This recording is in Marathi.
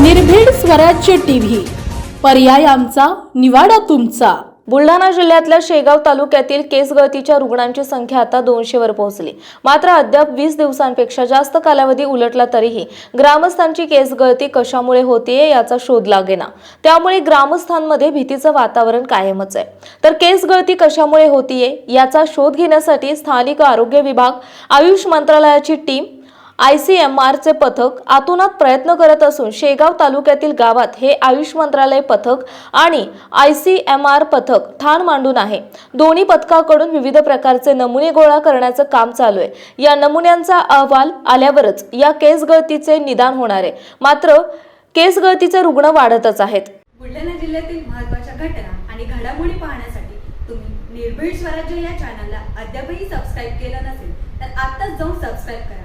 निर्भीड स्वराज्य टीव्ही. पर्याय आमचा निवाडा तुमचा. बुलढाणा जिल्ह्यातल्या शेगाव तालुक्यातील केस गळतीच्या रुग्णांची संख्या आता दोनशे वर पोहोचली. मात्र अद्याप वीस दिवसांपेक्षा जास्त कालावधी उलटला तरीही ग्रामस्थांची केस गळती कशामुळे होतीये याचा शोध लागेना. त्यामुळे ग्रामस्थांमध्ये भीतीचं वातावरण कायमच आहे. तर केस गळती कशामुळे होतीये याचा शोध घेण्यासाठी स्थानिक आरोग्य विभाग आयुष मंत्रालयाची टीम आय सी एम आरचे पथक आतोनात प्रयत्न करत असून शेगाव तालुक्यातील गावात हे आयुष मंत्रालय पथक आणि आय सी एम आर पथक ठाण मांडून आहे. दोन्ही पथकाकडून विविध प्रकारचे नमुने गोळा करण्याचं काम चालू आहे. या नमुन्यांचा अहवाल आल्यावरच या केस गळतीचे निदान होणार आहे. मात्र केस गळतीचे रुग्ण वाढतच आहेत. बुलढाणा जिल्ह्यातील महत्त्वाच्या घटना आणि घडामोडी पाहण्यासाठी तुम्ही निर्भीड स्वराज्य या चॅनलला अद्यापही सबस्क्राईब केलं नसेल तर आत्ताच जाऊन सबस्क्राईब करा.